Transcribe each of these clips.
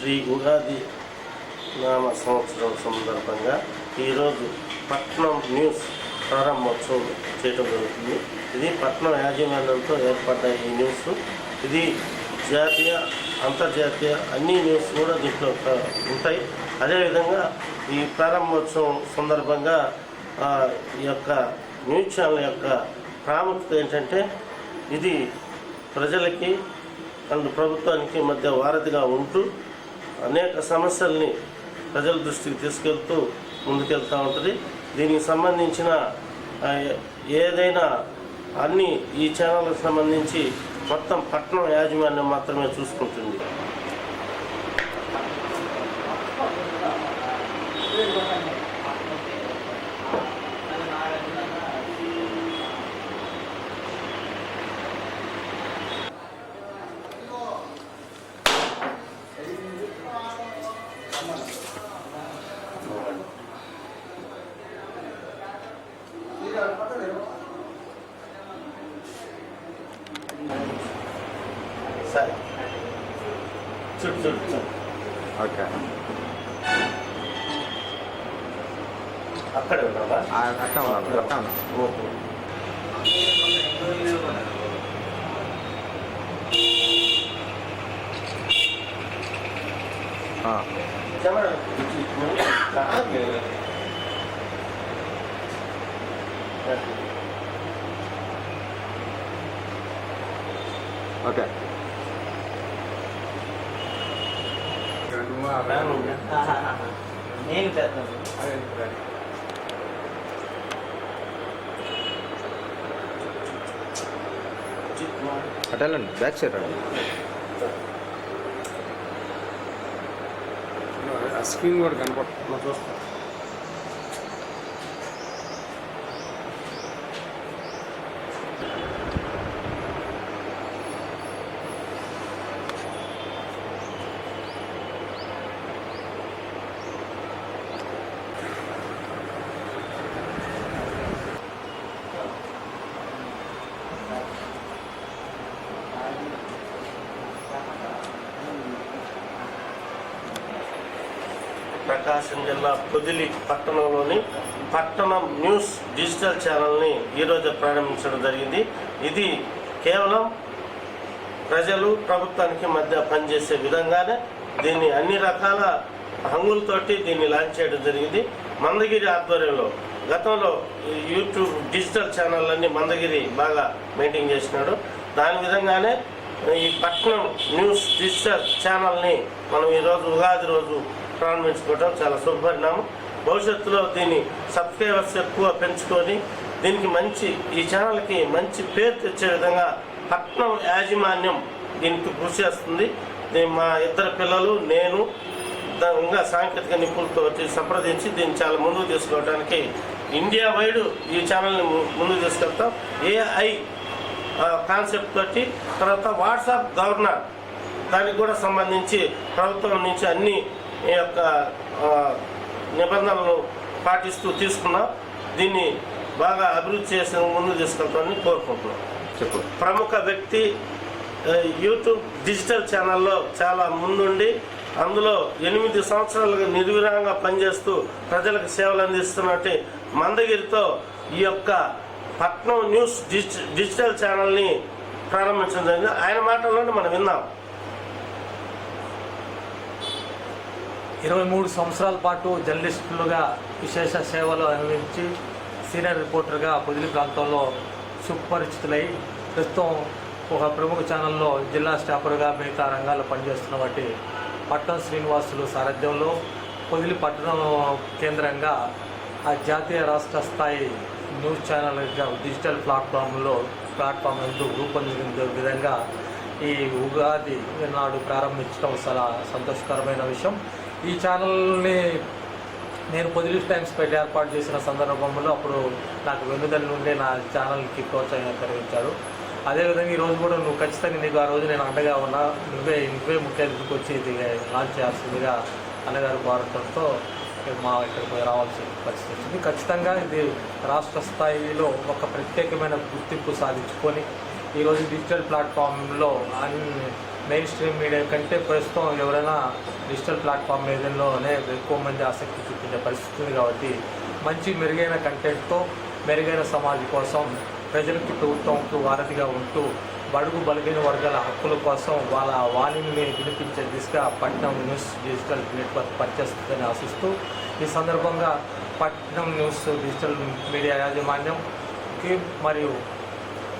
శ్రీ ఉగాది నామ సంవత్సరం సందర్భంగా ఈరోజు పట్నం న్యూస్ ప్రారంభోత్సవం చేయడం జరుగుతుంది. ఇది పట్నం యాజమాన్యంతో ఏర్పడ్డ ఈ న్యూస్. ఇది జాతీయ అంతర్జాతీయ అన్ని న్యూస్ కూడా దీంట్లో ఒక- ఉంటాయి. అదేవిధంగా ఈ ప్రారంభోత్సవం సందర్భంగా ఈ యొక్క న్యూస్ ఛానల్ యొక్క ప్రాముఖ్యత ఏంటంటే ఇది ప్రజలకి అండ్ ప్రభుత్వానికి మధ్య వారధిగా ఉంటూ అనేక సమస్యల్ని ప్రజల దృష్టికి తీసుకెళ్తూ ముందుకెళ్తూ ఉంటుంది. దీనికి సంబంధించిన ఏదైనా అన్ని ఈ ఛానళ్ళకు సంబంధించి మొత్తం పట్టణం యాజమాన్యం మాత్రమే చూసుకుంటుంది. సరే చూడు చూడు చూడు ఓకే అక్కడే ఉన్నావా అట్టా ఉన్నాను అట్టా ఉన్నాను ఓకే. ఆ, కెమెరా ఇచ్చి, కాదు. ఓకే నేను చేస్తాను. అటు వెళ్ళండి బ్యాక్ సైడ్ రండి స్క్రీన్ కూడా కనపడుతుంది. మనం ప్రకాశం జిల్లా పొదిలి పట్టణంలోని పట్టణం న్యూస్ డిజిటల్ ఛానల్ని ఈరోజు ప్రారంభించడం జరిగింది. ఇది కేవలం ప్రజలు ప్రభుత్వానికి మధ్య పనిచేసే విధంగానే దీన్ని అన్ని రకాల హంగులతోటి దీన్ని లాంచ్ చేయడం జరిగింది. మందగిరి ఆధ్వర్యంలో గతంలో యూట్యూబ్ డిజిటల్ ఛానళ్ళన్నీ మందగిరి బాగా మెయింటైన్ చేసినాడు. దాని విధంగానే ఈ పట్నం న్యూస్ డిజిటల్ ఛానల్ని మనం ఈరోజు ఉగాది రోజు ప్రారంభించుకోవడం చాలా శుభపరిణామం. భవిష్యత్తులో దీన్ని సబ్స్క్రైబర్స్ ఎక్కువ పెంచుకొని దీనికి మంచి ఈ ఛానల్కి మంచి పేరు తెచ్చే విధంగా పట్నం యాజమాన్యం దీనికి కృషి చేస్తుంది. మా ఇద్దరు పిల్లలు నేను ఇంకా సాంకేతిక నిపుణులతో వచ్చి సంప్రదించి దీన్ని చాలా ముందుకు తీసుకోవడానికి ఇండియా వైడ్ ఈ ఛానల్ని ముందుకు తీసుకెళ్తాం. ఏఐ కాన్సెప్ట్ తోటి తర్వాత వాట్సాప్ గవర్నర్ దానికి కూడా సంబంధించి ప్రభుత్వం నుంచి అన్ని ఈ యొక్క నిబంధనలు పాటిస్తూ తీసుకున్నాం. దీన్ని బాగా అభివృద్ధి చేసిన ముందుకు తీసుకెళ్తామని కోరుకుంటున్నాం. చెప్పు. ప్రముఖ వ్యక్తి యూట్యూబ్ డిజిటల్ ఛానల్లో చాలా ముందుండి అందులో ఎనిమిది సంవత్సరాలుగా నిర్విరామంగా పనిచేస్తూ ప్రజలకు సేవలు అందిస్తున్నట్టు మందగిరితో ఈ యొక్క పట్నం న్యూస్ డిజి- డిజిటల్ ఛానల్ని ప్రారంభించడం జరిగింది. ఆయన మాటల్లోనే మనం విందాం ఇరవై మూడు సంవత్సరాల పాటు జర్నలిస్టులుగా విశేష సేవలు అందించి సీనియర్ రిపోర్టర్గా పొదిలి ప్రాంతంలో సుపరిచితులై ప్రస్తుతం ఒక ప్రముఖ ఛానల్లో జిల్లా స్టాపర్గా మిగతా రంగాల్లో పనిచేస్తున్న వాటి పట్టణ శ్రీనివాసులు సారథ్యంలో పొదిలి పట్టణం కేంద్రంగా ఆ జాతీయ రాష్ట్ర స్థాయి న్యూస్ ఛానల్గా డిజిటల్ ప్లాట్ఫామ్లో ప్లాట్ఫామ్ ఎంతో రూపొందించిన విధంగా ఈ ఉగాది నాడు ప్రారంభించడం చాలా సంతోషకరమైన విషయం. ఈ ఛానల్ని నేను పొజిటివ్ టైమ్స్ పెట్టి ఏర్పాటు చేసిన సందర్భంలో అప్పుడు నాకు వెన్నుదల నుండి నా ఛానల్కి ప్రోత్సాహం కలిగించారు. అదేవిధంగా ఈరోజు కూడా నువ్వు ఖచ్చితంగా నీకు ఆ రోజు నేను అండగా ఉన్నా. నువ్వే నువ్వే ముఖ్య అతిథికి వచ్చి ఇది లాంచ్ చేయాల్సిందిగా అన్నగారు కోరటంతో మా ఇక్కడికి రావాల్సిన పరిస్థితి వచ్చింది. ఖచ్చితంగా ఇది రాష్ట్ర స్థాయిలో ఒక ప్రత్యేకమైన గుర్తింపు సాధించుకొని ఈరోజు డిజిటల్ ప్లాట్ఫామ్లో అన్ని మెయిన్ స్ట్రీమ్ మీడియా కంటే ప్రస్తుతం ఎవరైనా డిజిటల్ ప్లాట్ఫామ్ మీదలోనే ఎక్కువ మంది ఆసక్తి చూపించే పరిస్థితి ఉంది కాబట్టి మంచి మెరుగైన కంటెంట్తో మెరుగైన సమాజం కోసం ప్రజలకి ప్రభుత్వంకు వారధిగా ఉంటూ బడుగు బలహీన వర్గాల హక్కుల కోసం వాళ్ళ వాణిని వినిపించే దిశగా పట్నం న్యూస్ డిజిటల్ నెట్వర్క్ పనిచేస్తుందని ఆశిస్తూ ఈ సందర్భంగా పట్నం న్యూస్ డిజిటల్ మీడియా యాజమాన్యంకి మరియు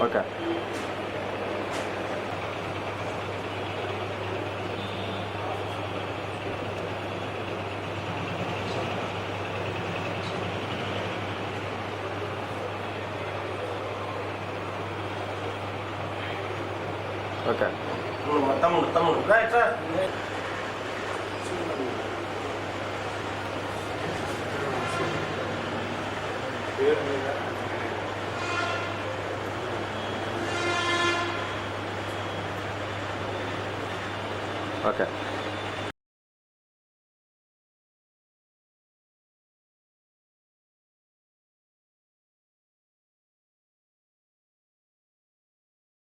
రా ఓకే ఓకే నువ్వు మా తమ్ముడు తమ్ముడు రా ఇట్రా పేరు మీద Okay.